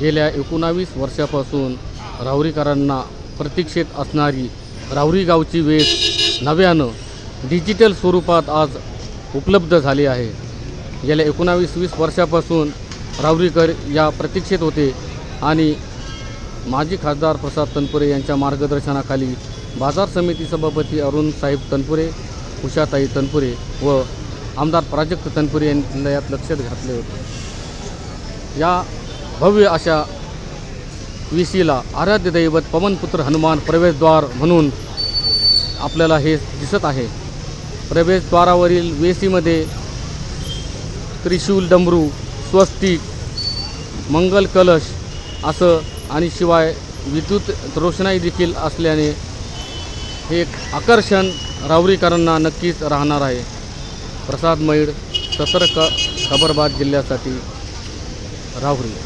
गेल्या एकोणावीस वर्षापासून राहुरीकरांना प्रतीक्षेत असणारी राहुरी गावची वेस नव्यानं डिजिटल स्वरूपात आज उपलब्ध झाली आहे. गेल्या एकोणावीस वीस वर्षापासून राहुरीकर या प्रतीक्षेत होते आणि माजी खासदार प्रसाद तनपुरे यांच्या मार्गदर्शनाखाली बाजार समिती सभापती अरुण साहेब तनपुरे उषाताई तनपुरे व आमदार प्राजक्त तनपुरे यांना यात लक्षात घातले होते. या भव्य अशा विशीला आराध्य दैवत पवनपुत्र हनुमान प्रवेशद्वार म्हणून आपल्याला हे दिसत आहे. प्रवेशद्वारावरील वेशीमध्ये त्रिशूल डमरू स्वस्तिक मंगल कलश असं आणि शिवाय विद्युत रोषणाई देखील असल्याने हे एक आकर्षण रावरीकरांना नक्कीच राहणार आहे. प्रसाद मैड सतर्क खबरबाद जिल्ह्यासाठी राहुरी.